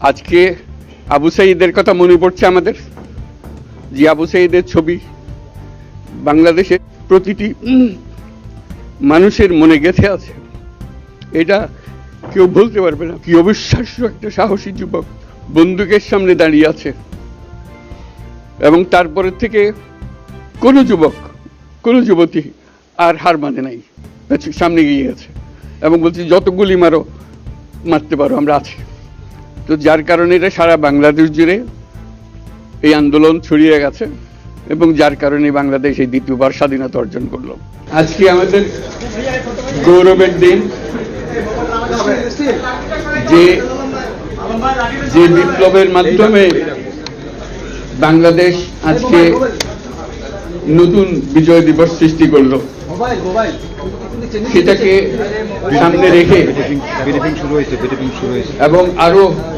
আজকে আবু সাইদের কথা মনে পড়ছে আমাদের? যে আবু সাইদের ছবি বাংলাদেশের প্রতিটি মানুষের মনে গেঁথে আছে। এটা কেউ বলতে পারবে না কি অবিশ্বাস্য একটা সাহসী যুবক বন্দুকের সামনে দাঁড়িয়ে আছে। এবং তারপরের থেকে কোনো যুবক কোনো যুবতী আর হার মানে নাই সামনে গিয়ে গেছে এবং বলছি যত গুলি মারো মারতে পারো আমরা আছি। তো যার কারণে এটা সারা বাংলাদেশ জুড়ে এই আন্দোলন ছড়িয়ে গেছে এবং যার কারণে বাংলাদেশ এই দ্বিতীয়বার স্বাধীনতা অর্জন করল। আজকে আমাদের গৌরবের দিন। যে যে বিপ্লবের মাধ্যমে বাংলাদেশ আজকে নতুন বিজয় দিবস সৃষ্টি করল সেটাকে সামনে রেখে এবং আরও